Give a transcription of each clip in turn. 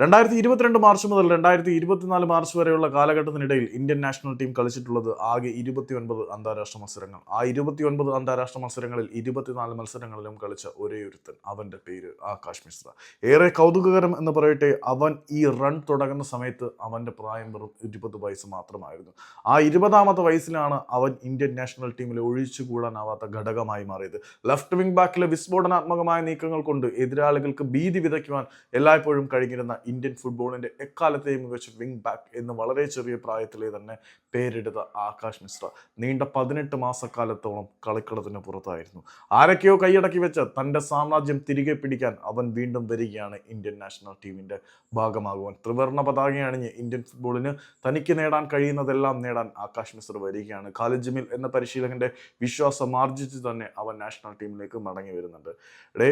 രണ്ടായിരത്തി ഇരുപത്തിരണ്ട് മാർച്ച് മുതൽ രണ്ടായിരത്തി ഇരുപത്തിനാല് മാർച്ച് വരെയുള്ള കാലഘട്ടത്തിനിടയിൽ ഇന്ത്യൻ നാഷണൽ ടീം കളിച്ചിട്ടുള്ളത് ആകെ ഇരുപത്തിയൊൻപത് അന്താരാഷ്ട്ര മത്സരങ്ങൾ. ആ ഇരുപത്തിയൊൻപത് അന്താരാഷ്ട്ര മത്സരങ്ങളിൽ ഇരുപത്തിനാല് മത്സരങ്ങളിലും കളിച്ച ഒരേ ഒരുത്തൻ അവന്റെ പേര് ആകാശ് മിശ്ര. ഏറെ കൗതുകകരം എന്ന് പറയട്ടെ അവൻ ഈ റൺ തുടങ്ങുന്ന സമയത്ത് അവന്റെ പ്രായം വെറും ഇരുപത് വയസ്സ് മാത്രമായിരുന്നു. ആ ഇരുപതാമത്തെ വയസ്സിലാണ് അവൻ ഇന്ത്യൻ നാഷണൽ ടീമിൽ ഒഴിച്ചുകൂടാനാവാത്ത ഘടകമായി മാറിയത്. ലെഫ്റ്റ് വിംഗ് ബാക്കിലെ വിസ്ഫോടനാത്മകമായ നീക്കങ്ങൾ കൊണ്ട് എതിരാളികൾക്ക് ഭീതി വിതയ്ക്കുവാൻ എല്ലായ്പ്പോഴും കഴിഞ്ഞിരുന്ന ഇന്ത്യൻ ഫുട്ബോളിന്റെ എക്കാലത്തെയും മികച്ച വിങ് ബാക്ക് എന്ന് വളരെ ചെറിയ പ്രായത്തിലെ തന്നെ പേരെടുത്ത ആകാശ് മിശ്ര. നീണ്ട പതിനെട്ട് മാസക്കാലത്തോളം കളിക്കളത്തിന് പുറത്തായിരുന്നു. ആരൊക്കെയോ കൈയടക്കി വെച്ച് തന്റെ സാമ്രാജ്യം തിരികെ പിടിക്കാൻ അവൻ വീണ്ടും വരികയാണ് ഇന്ത്യൻ നാഷണൽ ടീമിന്റെ ഭാഗമാകുവാൻ. ത്രിവർണ പതാക അണിഞ്ഞ് ഇന്ത്യൻ ഫുട്ബോളിന് തനിക്ക് നേടാൻ കഴിയുന്നതെല്ലാം നേടാൻ ആകാശ് മിശ്ര വരികയാണ്. ഖാലിദ് ജമീൽ എന്ന പരിശീലകന്റെ വിശ്വാസം ആർജിച്ച് തന്നെ അവൻ നാഷണൽ ടീമിലേക്ക് മടങ്ങി വരുന്നുണ്ട്. ഇടേ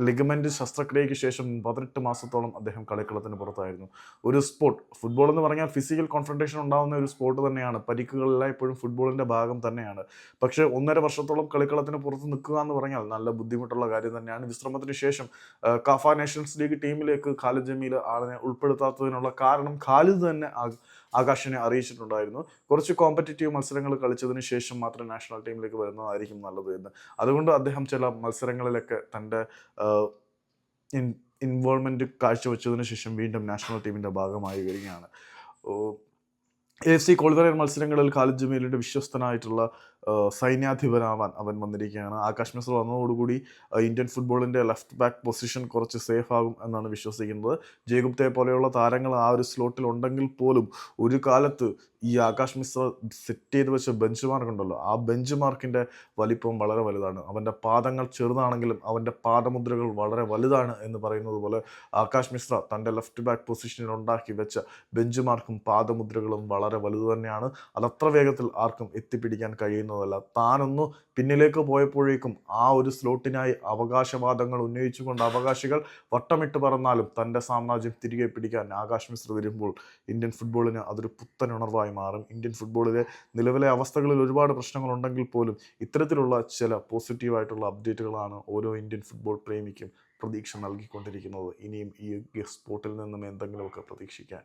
ലിഗമെന്റ് ശസ്ത്രക്രിയയ്ക്ക് ശേഷം പതിനെട്ട് മാസത്തോളം അദ്ദേഹം കളിക്കളത്തിന് പുറത്തായിരുന്നു. ഒരു സ്പോർട്ട് ഫുട്ബോൾ എന്ന് പറഞ്ഞാൽ ഫിസിക്കൽ കോൺഫ്രണ്ടേഷൻ ഉണ്ടാകുന്ന ഒരു സ്പോർട്ട് തന്നെയാണ്. പരിക്കുകളെല്ലാം ഇപ്പോഴും ഫുട്ബോളിന്റെ ഭാഗം തന്നെയാണ്. പക്ഷേ ഒന്നര വർഷത്തോളം കളിക്കളത്തിന് പുറത്ത് നിൽക്കുക എന്ന് പറഞ്ഞാൽ നല്ല ബുദ്ധിമുട്ടുള്ള കാര്യം തന്നെയാണ്. വിശ്രമത്തിന് ശേഷം കാഫ നേഷൻസ് ലീഗ് ടീമിലേക്ക് ഖാലിദ് ജമീൽ ആളിനെ ഉൾപ്പെടുത്താത്തതിനുള്ള കാരണം ഖാലിദ് തന്നെ ആകാശിനെ അറിയിച്ചിട്ടുണ്ടായിരുന്നു. കുറച്ച് കോമ്പറ്റീറ്റീവ് മത്സരങ്ങൾ കളിച്ചതിന് ശേഷം മാത്രം നാഷണൽ ടീമിലേക്ക് വരുന്നതായിരിക്കും നല്ലത് എന്ന്. അതുകൊണ്ട് അദ്ദേഹം ചില മത്സരങ്ങളിലൊക്കെ തന്റെ ഇൻവോൾവ്മെന്റ് കാഴ്ചവെച്ചതിന് ശേഷം വീണ്ടും നാഷണൽ ടീമിന്റെ ഭാഗമായി വരികയാണ്. എ സി ക്വാളിഫയർ മത്സരങ്ങളിൽ ഖാലിദ് ജമീലിന്റെ വിശ്വസ്തനായിട്ടുള്ള സൈന്യാധിപനാവാൻ അവൻ വന്നിരിക്കുകയാണ്. ആകാശ് മിശ്ര വന്നതോടുകൂടി ഇന്ത്യൻ ഫുട്ബോളിന്റെ ലെഫ്റ്റ് ബാക്ക് പൊസിഷൻ കുറച്ച് സേഫ് ആകും എന്നാണ് വിശ്വസിക്കുന്നത്. ജയഗുപ്തയെ പോലെയുള്ള താരങ്ങൾ ആ ഒരു സ്ലോട്ടിൽ ഉണ്ടെങ്കിൽ പോലും ഒരു കാലത്ത് ഈ ആകാശ് മിശ്ര സെറ്റ് ചെയ്ത് വെച്ച ബെഞ്ച് മാർക്ക് ഉണ്ടല്ലോ ആ ബെഞ്ച് മാർക്കിന്റെ വലിപ്പം വളരെ വലുതാണ്. അവന്റെ പാദങ്ങൾ ചെറുതാണെങ്കിലും അവന്റെ പാദമുദ്രകൾ വളരെ വലുതാണ് എന്ന് പറയുന്നത് പോലെ ആകാശ് മിശ്ര തന്റെ ലെഫ്റ്റ് ബാക്ക് പൊസിഷനിൽ ഉണ്ടാക്കി വെച്ച ബെഞ്ച് മാർക്കും പാദമുദ്രകളും വളരെ വലുത് തന്നെയാണ്. അതത്ര വേഗത്തിൽ ആർക്കും എത്തിപ്പിടിക്കാൻ കഴിയുന്നതല്ല താനൊന്ന് പിന്നിലേക്ക് പോയപ്പോഴേക്കും ആ ഒരു സ്ലോട്ടിനായി അവകാശവാദങ്ങൾ ഉന്നയിച്ചുകൊണ്ട് അവകാശികൾ വട്ടമിട്ട് പറന്നാലും തന്റെ സാമ്രാജ്യം തിരികെ പിടിക്കാൻ ആകാശ് മിശ്ര വരുമ്പോൾ ഇന്ത്യൻ ഫുട്ബോളിന് അതൊരു പുത്തൻ ഉണർവായി മാറും. ഇന്ത്യൻ ഫുട്ബോളിലെ നിലവിലെ അവസ്ഥകളിൽ ഒരുപാട് പ്രശ്നങ്ങളുണ്ടെങ്കിൽ പോലും ഇത്തരത്തിലുള്ള ചില പോസിറ്റീവായിട്ടുള്ള അപ്ഡേറ്റുകളാണ് ഓരോ ഇന്ത്യൻ ഫുട്ബോൾ പ്രേമിക്കും പ്രതീക്ഷ നൽകിക്കൊണ്ടിരിക്കുന്നത്. ഇനിയും ഈ സ്പോർട്ടിൽ നിന്നും എന്തെങ്കിലുമൊക്കെ പ്രതീക്ഷിക്കാൻ.